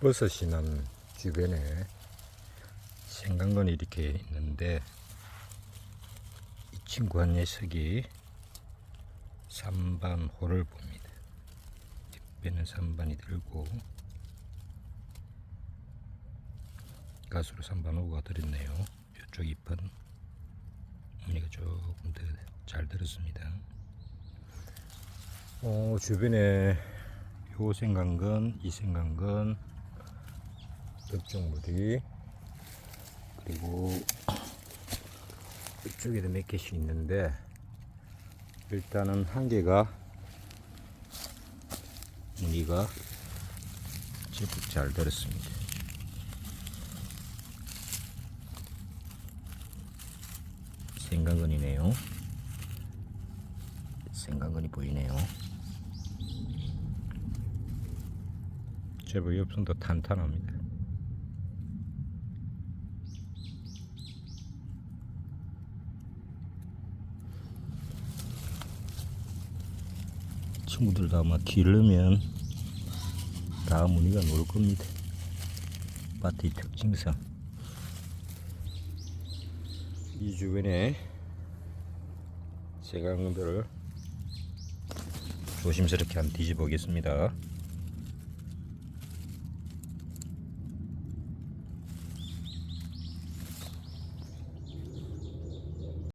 버섯이 난 주변에 생강건이 이렇게 있는데 이 친구 한 녀석이 삼반호를 봅니다. 뒷배는 삼반이 들고 가수로 삼반호가 들었네요. 이쪽 잎은 어머니가 조금 더 잘 들었습니다. 어, 주변에 요 생강건, 이 생강건, 엽종무리 그리고 이쪽에도 몇 개씩 있는데 일단은 한 개가 무늬가 제법 잘 들었습니다. 생강건이네요. 생강건이 보이네요. 제법 엽성도 탄탄합니다. 친구들도 아마 기르면 다 무늬가 놀 겁니다. 밭의 특징상 이 주변에 제강들을 조심스럽게 한번 뒤집어 보겠습니다.